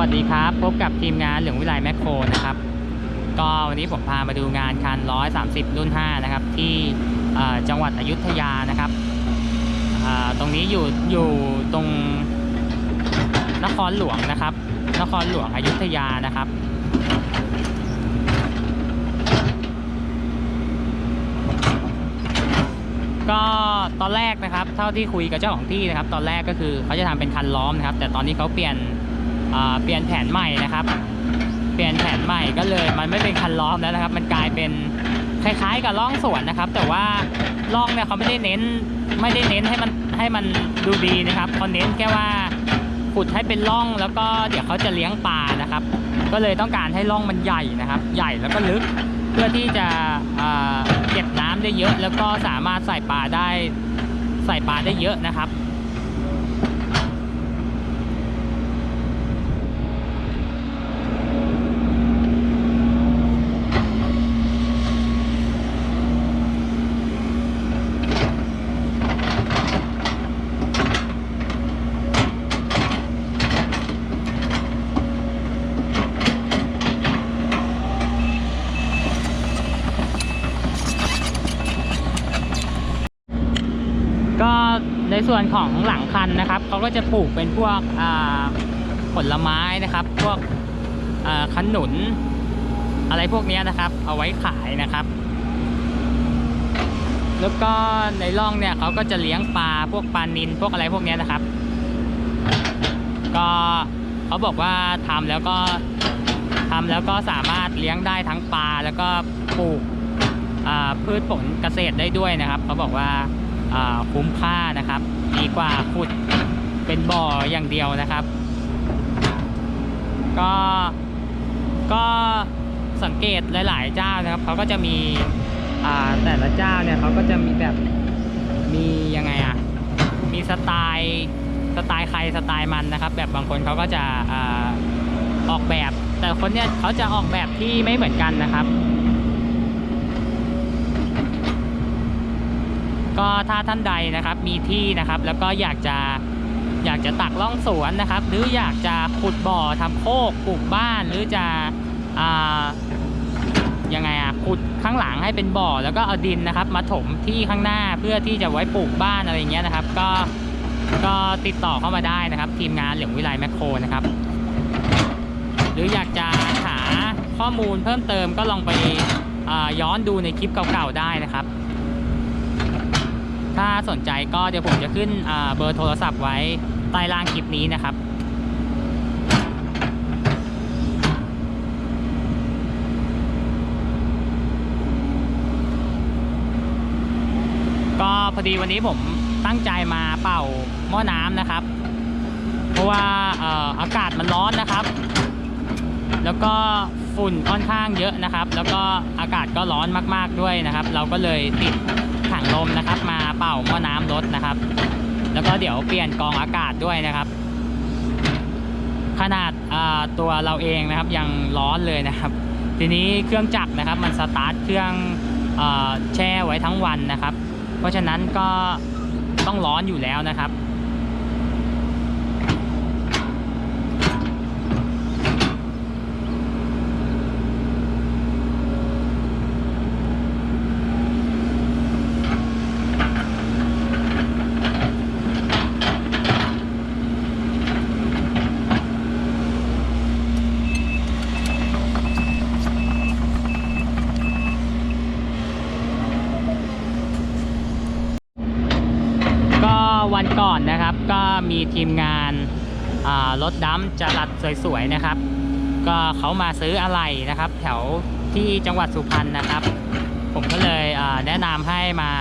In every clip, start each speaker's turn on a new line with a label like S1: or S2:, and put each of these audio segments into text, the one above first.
S1: วัสดีครับ พบกับทีมงานเหลืองวิไลแมคโครนะครับ ก็วันนี้ผมพามาดูงานคัน 130 รุ่น 5 นะครับ ที่จังหวัดอยุธยานะครับตรงนี้อยู่อยู่ตรงนครหลวงนะครับ นครหลวงอยุธยานะครับ ก็ตอนแรกนะครับ เท่าที่คุยกับเจ้าของที่นะครับ ตอนแรกก็คือเขาจะทำเป็นคันล้อมนะครับ แต่ตอนนี้เขาเปลี่ยน เปลี่ยนแผนใหม่นะครับ เปลี่ยนแผนใหม่ก็เลยมันไม่เป็นคันล้อมแล้วนะครับ มันกลายเป็นคล้ายๆกับล่องสวนนะครับ แต่ว่าล่องเนี่ยเขาไม่ได้เน้นไม่ได้เน้นให้มันให้มันดูดีนะครับเขาเน้นแค่ว่าขุดให้เป็นร่องแล้วก็เดี๋ยวเขาจะเลี้ยงปลานะครับ ก็เลยต้องการให้ร่องมันใหญ่นะครับ ใหญ่แล้วก็ลึกเพื่อที่จะเก็บน้ำได้เยอะ แล้วก็สามารถใส่ปลาได้ใส่ปลาได้เยอะนะครับ ก็ใน ส่วนของหลังคันนะครับเขาก็จะปลูกเป็นพวกผลไม้นะครับ พวกขนุน อะไรพวกนี้นะครับ เอาไว้ขายนะครับ แล้วก็ในร่องเนี่ยเขาก็จะเลี้ยงปลาพวกปลานินพวกอะไรพวกนี้นะครับ ก็เขาบอกว่าทำแล้วก็ทำแล้วก็สามารถเลี้ยงได้ทั้งปลาแล้วก็ปลูกพืชผลเกษตรได้ด้วยนะครับเขาบอกว่า คุ้มค่านะครับ ดีกว่าขุดเป็นบ่ออย่างเดียวนะครับ ก็ก็สังเกตหลาย ๆ เจ้านะครับเขาก็จะมีแต่ละเจ้าเนี่ยเขาก็จะมีแบบมียังไงอะมีสไตล์สไตล์ใครสไตล์มันนะครับ แบบบางคนเขาก็จะออกแบบ แต่คนเนี่ยเขาจะออกแบบที่ไม่เหมือนกันนะครับ ก็ถ้าท่านใดนะครับมีที่นะครับแล้วก็อยากจะอยากจะตักล่องสวนนะครับ หรืออยากจะขุดบ่อทำโคกปลูกบ้านหรือจะอ่ายังไงอะขุดข้างหลังให้เป็นบ่อแล้วก็เอาดินนะครับ มาถมที่ข้างหน้าเพื่อที่จะไว้ปลูกบ้านอะไรเงี้ยนะครับ ก็ก็ติดต่อเข้ามาได้นะครับ ทีมงานเหลืองวิไลแมคโครนะครับ หรืออยากจะหาข้อมูลเพิ่มเติมก็ลองไปย้อนดูในคลิปเก่าๆได้นะครับ ถ้าสนใจก็เดี๋ยวผมจะขึ้นเบอร์โทรศัพท์ไว้ใต้ล่างคลิปนี้นะครับก็พอดีวันนี้ผมตั้งใจมาเป่าหม้อน้ำนะครับ เพราะว่าเอ่อากาศมันร้อนนะครับ แล้วก็ฝุ่นค่อนข้างเยอะนะครับ แล้วก็อากาศก็ร้อนมากๆด้วยนะครับ เราก็เลยติด ลมนะครับ มาเป่าหม้อน้ำรถนะครับ แล้วก็เดี๋ยวเปลี่ยนกองอากาศด้วยนะครับ ขนาดตัวเราเองนะครับยังร้อนเลยนะครับ ทีนี้เครื่องจักรนะครับ มันสตาร์ทเครื่องอแช่ไว้ทั้งวันนะครับ เพราะฉะนั้นก็ต้องร้อนอยู่แล้วนะครับ ก็วันก่อนนะครับก็ มีทีมงานรถดัมจรัดสวยๆนะครับ ก็เขามาซื้ออะไหล่นะครับ แถวที่จังหวัดสุพรรณนะครับ ผมก็เลยแนะนำให้มา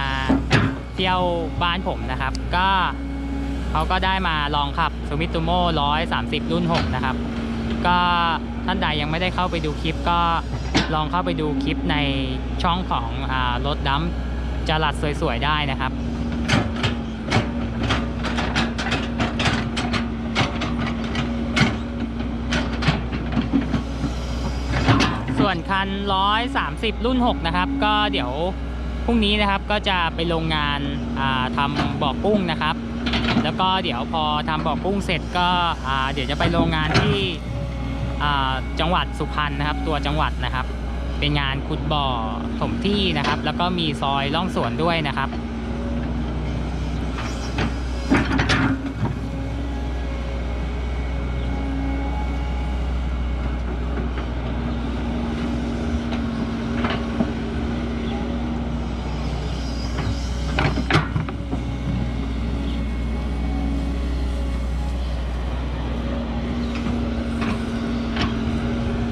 S1: เที่ยวบ้านผมนะครับ ก็เขาก็ได้มาลองขับซูมิตูโม่130รุ่น 6 นะครับ ก็ท่านใดยังไม่ได้เข้าไปดูคลิปก็ลองเข้าไปดูคลิปในช่องของอรถดัมจรัดสวยๆได้นะครับ ส่ วนคัน 130 รุ่น 6 นะครับ ก็เดี๋ยวพรุ่งนี้นะครับก็จะไปโรงงานาทำบ่อกุ้งนะครับ แล้วก็เดี๋ยวพอทำบ่อกุ้งเสร็จก็เดี๋ยวจะไปโรงงานที่จังหวัดสุพรรณนะครับ ตัวจังหวัดนะครับ เป็นงานขุดบ่อถมที่นะครับ แล้วก็มีซอยล่องสวนด้วยนะครับ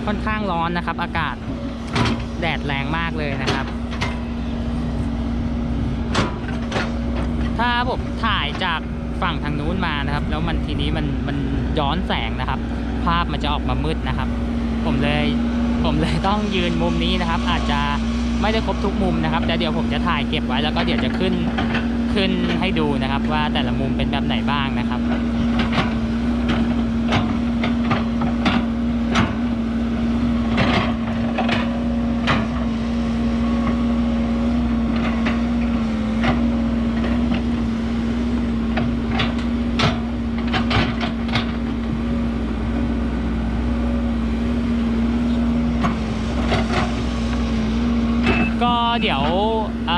S1: ค่อนข้างร้อนนะครับ อากาศแดดแรงมากเลยนะครับ ถ้าผมถ่ายจากฝั่งทางนู้นมานะครับ แล้วมันทีนี้มันมันย้อนแสงนะครับ ภาพมันจะออกมามืดนะครับ ผมเลยผมเลยต้องยืนมุมนี้นะครับ อาจจะไม่ได้ครบทุกมุมนะครับแต่เดี๋ยวผมจะถ่ายเก็บไว้แล้วก็เดี๋ยวจะขึ้นขึ้นให้ดูนะครับ ว่าแต่ละมุมเป็นแบบไหนบ้างนะครับ ก็ เดี๋ยวอ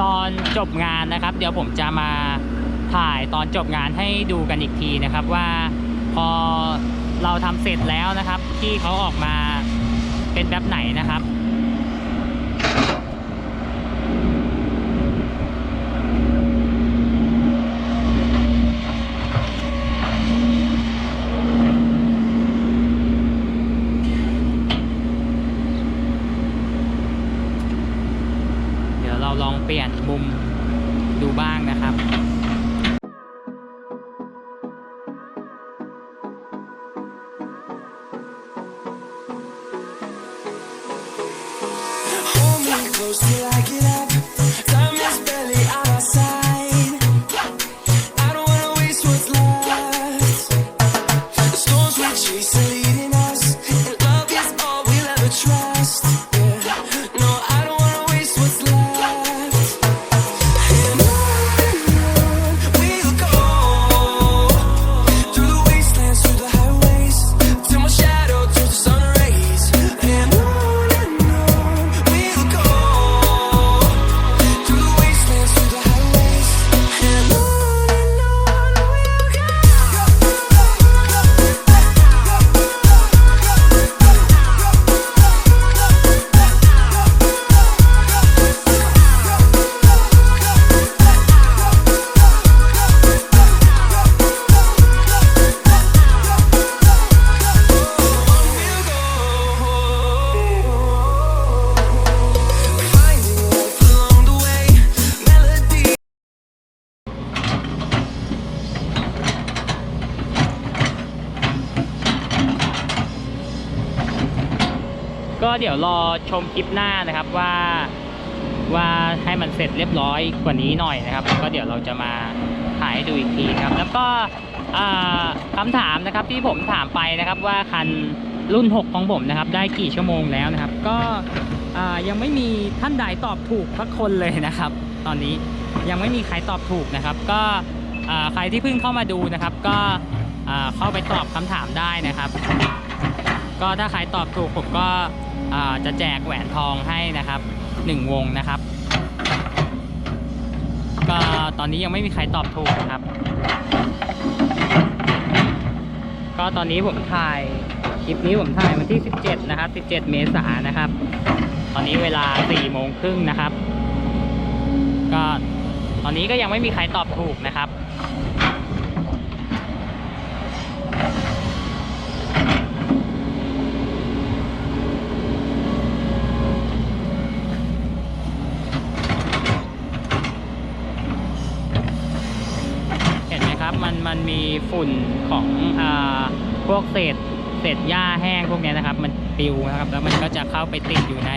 S1: ตอนจบงานนะครับ เดี๋ยวผมจะมาถ่ายตอนจบงานให้ดูกันอีกทีนะครับว่าพอเราทำเสร็จแล้วนะครับ ที่เขาออกมาเป็นแบบไหนนะครับ ดี๋ยวเราลองเปลี่ยนมุมดูบ้างนะครับ เดี๋ยวรอชมคลิปหน้านะครับว่าว่าให้มันเสร็จเรียบร้อยกว่านี้หน่อยนะครับแล้วก็เดี๋ยวเราจะมาถ่ายให้ดูอีกทีนะครับ แล้วก็อ่าคำถามนะครับที่ผมถามไปนะครับว่าคันรุ่น 6 ของผมนะครับ ได้กี่ชั่วโมงแล้วนะครับ ก็ยังไม่มีท่านใดตอบถูกสักคนเลยนะครับ ตอนนี้ยังไม่มีใครตอบถูกนะครับ ก็ใครที่เพิ่งเข้ามาดูนะครับ ก็เข้าไปตอบคำถามได้นะครับ ก็ถ้าใครตอบถูกผมก็จะแจกแหวนทองให้นะครับหนึ่งวงนะครับ ก็ตอนนี้ยังไม่มีใครตอบถูกนะครับ ก็ตอนนี้ผมถ่ายคลิปนี้ผมถ่ายวันที่ 17 นะครับ 17 เมษายนนะครับ ตอนนี้เวลา4โมงครึ่งนะครับ ก็ตอนนี้ก็ยังไม่มีใครตอบถูกนะครับ เห็นไหมครับ มันมีฝุ่นของอ่าพวกเศษเศษหญ้าแห้งพวกนี้นะครับ มันปิวนะครับแล้วมันก็จะเข้าไปติดอยู่ใน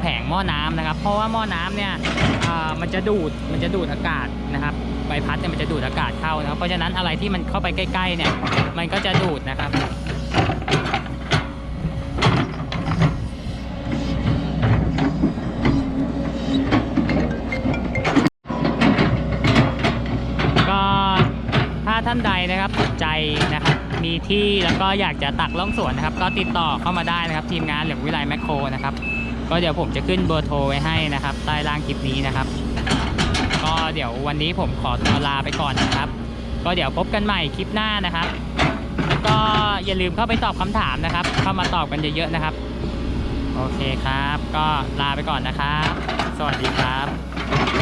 S1: แผงหม้อน้ำนะครับ เพราะว่าหม้อน้ำเนี่ยมันจะดูดมันจะดูดอากาศนะครับใบพัดเนี่ยมันจะดูดอากาศเข้านะครับเพราะฉะนั้นอะไรที่มันเข้าไปใกล้ๆเนี่ยมันก็จะดูดนะครับานใดนะครับใจนะครับ มีที่แล้วก็อยากจะตักล่องสวนนะครับ ก็ติดต่อเข้ามาได้นะครับทีมงานเหลืองวิไลแมคโครนะครับ ก็เดี๋ยวผมจะขึ้นเบอร์โทรไว้ให้นะครับ ใต้ล่างคลิปนี้นะครับ ก็เดี๋ยววันนี้ผมขอตัวลาไปก่อนนะครับ ก็เดี๋ยวพบกันใหม่คลิปหน้านะครับแล้วก็อย่าลืมเข้าไปตอบคำถามนะครับ เข้ามาตอบกันเยอะๆนะครับ โอเคครับ ก็ลาไปก่อนนะครับ สวัสดีครับ